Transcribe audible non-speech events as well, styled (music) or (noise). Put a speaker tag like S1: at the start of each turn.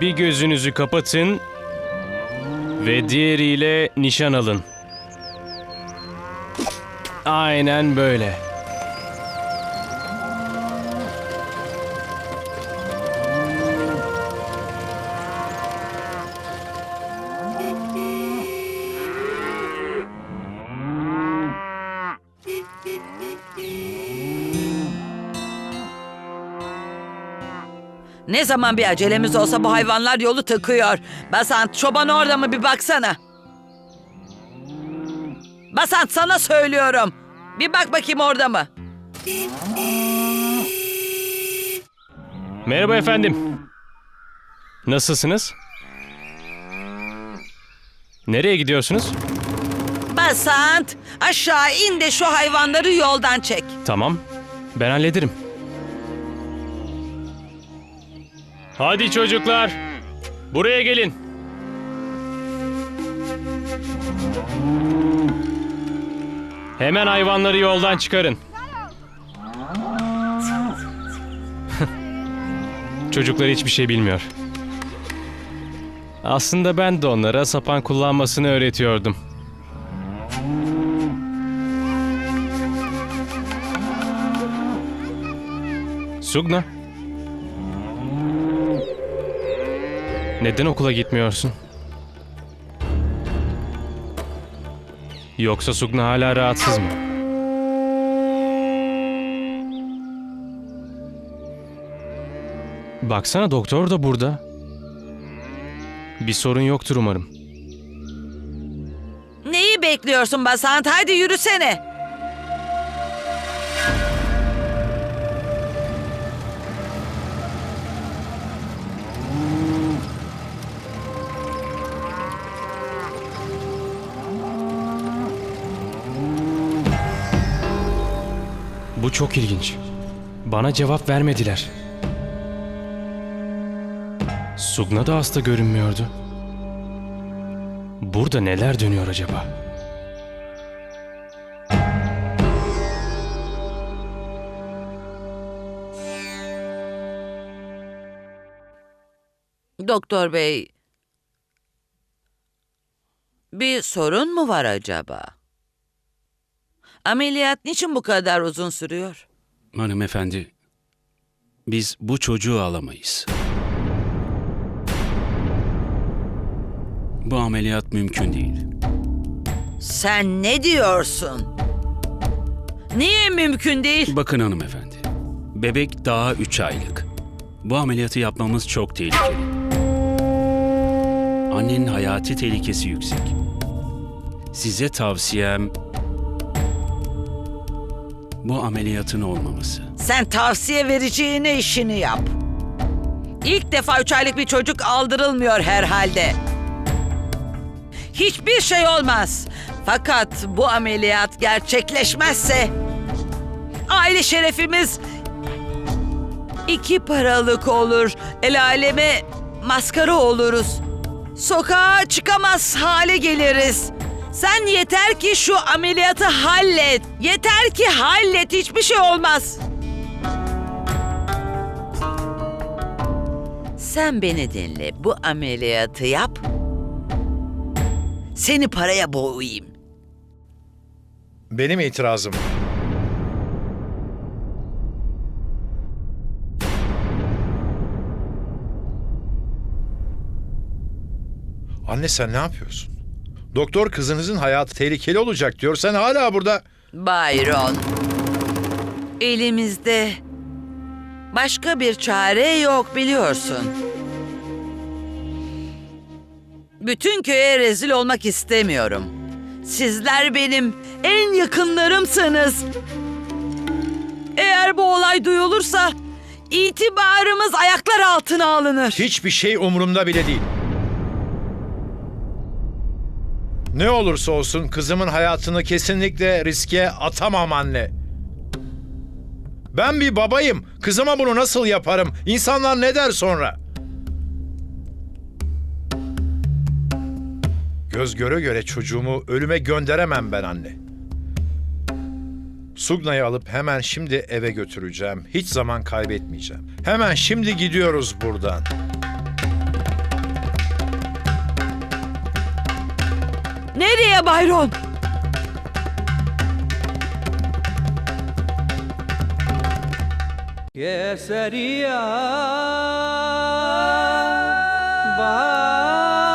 S1: Bir gözünüzü kapatın ve diğeriyle nişan alın. Aynen böyle.
S2: Ne zaman bir acelemiz olsa bu hayvanlar yolu tıkıyor. Basant çoban orada mı bir baksana. Basant sana söylüyorum. Bir bak bakayım orada mı?
S1: Merhaba efendim. Nasılsınız? Nereye gidiyorsunuz?
S2: Basant aşağı in de şu hayvanları yoldan çek.
S1: Tamam, ben hallederim. Hadi çocuklar, buraya gelin. Hemen hayvanları yoldan çıkarın. (laughs) Çocuklar hiçbir şey bilmiyor. Aslında ben de onlara sapan kullanmasını öğretiyordum. Sugna. Neden okula gitmiyorsun? Yoksa Sugna hala rahatsız mı? Baksana doktor da burada. Bir sorun yoktur umarım.
S2: Neyi bekliyorsun Basant? Hadi yürüsene.
S1: Bu çok ilginç. Bana cevap vermediler. Sugna da hasta görünmüyordu. Burada neler dönüyor acaba?
S2: Doktor bey. Bir sorun mu var acaba? Ameliyat niçin bu kadar uzun sürüyor?
S3: Hanımefendi, biz bu çocuğu alamayız. Bu ameliyat mümkün değil.
S2: Sen ne diyorsun? Niye mümkün değil?
S3: Bakın hanımefendi, bebek daha 3 aylık. Bu ameliyatı yapmamız çok tehlikeli. Annenin hayati tehlikesi yüksek. Size tavsiyem bu ameliyatın olmaması.
S2: Sen tavsiye vereceğine işini yap. İlk defa üç aylık bir çocuk aldırılmıyor herhalde. Hiçbir şey olmaz. Fakat bu ameliyat gerçekleşmezse aile şerefimiz iki paralık olur. El aleme maskara oluruz. Sokağa çıkamaz hale geliriz. Sen yeter ki şu ameliyatı hallet. Yeter ki hallet. Hiçbir şey olmaz. Sen beni dinle. Bu ameliyatı yap. Seni paraya boğayım.
S4: Benim itirazım. Anne sen ne yapıyorsun? Doktor kızınızın hayatı tehlikeli olacak diyor. Sen hala burada...
S2: Bayron. Elimizde başka bir çare yok biliyorsun. Bütün köye rezil olmak istemiyorum. Sizler benim en yakınlarımsınız. Eğer bu olay duyulursa itibarımız ayaklar altına alınır.
S4: Hiçbir şey umurumda bile değil. Ne olursa olsun kızımın hayatını kesinlikle riske atamam anne. Ben bir babayım. Kızıma bunu nasıl yaparım? İnsanlar ne der sonra? Göz göre göre çocuğumu ölüme gönderemem ben anne. Sugna'yı alıp hemen şimdi eve götüreceğim. Hiç zaman kaybetmeyeceğim. Hemen şimdi gidiyoruz buradan.
S2: buraya Bayron.
S5: Keseriya Bayron.